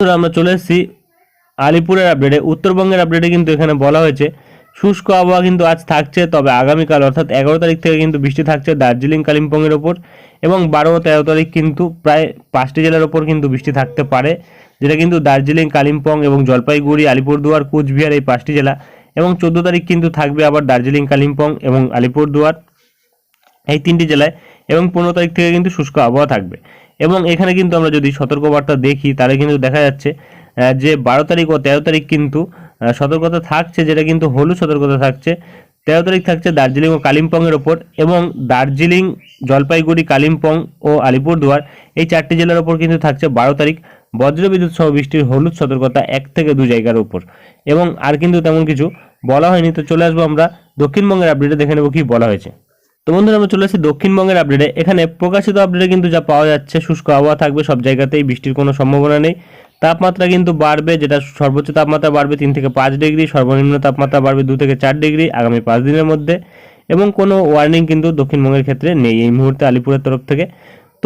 বন্ধুরা, আমরা চলে এসেছি আলিপুরের আপডেটে উত্তরবঙ্গের আপডেটে কিন্তু এখানে বলা হয়েছে শুষ্ক আবহাওয়া কিন্তু আজ থাকছে তবে আগামীকাল অর্থাৎ এগারো তারিখ থেকে কিন্তু বৃষ্টি থাকছে দার্জিলিং কালিম্পংয়ের ওপর এবং বারো তেরো তারিখ কিন্তু প্রায় পাঁচটি জেলার ওপর কিন্তু বৃষ্টি থাকতে পারে যেটা কিন্তু দার্জিলিং কালিম্পং এবং জলপাইগুড়ি আলিপুরদুয়ার কুচবিহার এই পাঁচটি জেলা এবং চোদ্দ তারিখ কিন্তু থাকবে আবার দার্জিলিং কালিম্পং এবং আলিপুরদুয়ার এই তিনটি জেলায় এবং পনেরো তারিখ থেকে কিন্তু শুষ্ক আবহাওয়া থাকবে। এবং এখানে কিন্তু আমরা যদি সতর্কবার্তা দেখি, তাহলে কিন্তু দেখা যাচ্ছে যে বারো তারিখ ও তেরো তারিখ কিন্তু সতর্কতা থাকছে, যেটা কিন্তু হলুদ সতর্কতা থাকছে। তেরো তারিখ থাকছে দার্জিলিং ও কালিম্পংয়ের ওপর এবং দার্জিলিং, জলপাইগুড়ি, কালিম্পং ও আলিপুরদুয়ার, এই চারটি জেলার ওপর কিন্তু থাকছে বারো তারিখ। বজ্রবিদ্যুৎ সহ বৃষ্টির হলুদ সতর্কতা এক থেকে দু জায়গার উপর এবং আর কিন্তু তেমন কিছু বলা হয়নি, তো চলে আসব আমরা দক্ষিণবঙ্গের আপডেটে দেখে নেব কি বলা হয়েছে। তো বন্ধুরা, আমরা চলে আসছি দক্ষিণবঙ্গের আপডেটে এখানে প্রকাশিত আপডেটে কিন্তু যা পাওয়া যাচ্ছে, শুষ্ক আবহাওয়া থাকবে সব জায়গাতেই, বৃষ্টির কোনো সম্ভাবনা নেই। তাপমাত্রা কিন্তু বাড়বে, যেটা সর্বোচ্চ তাপমাত্রা বাড়বে তিন থেকে পাঁচ ডিগ্রি, সর্বনিম্ন তাপমাত্রা বাড়বে দু থেকে চার ডিগ্রি আগামী পাঁচ দিনের মধ্যে। এবং কোনো ওয়ার্নিং কিন্তু দক্ষিণবঙ্গের ক্ষেত্রে নেই এই মুহূর্তে আলিপুরের তরফ থেকে।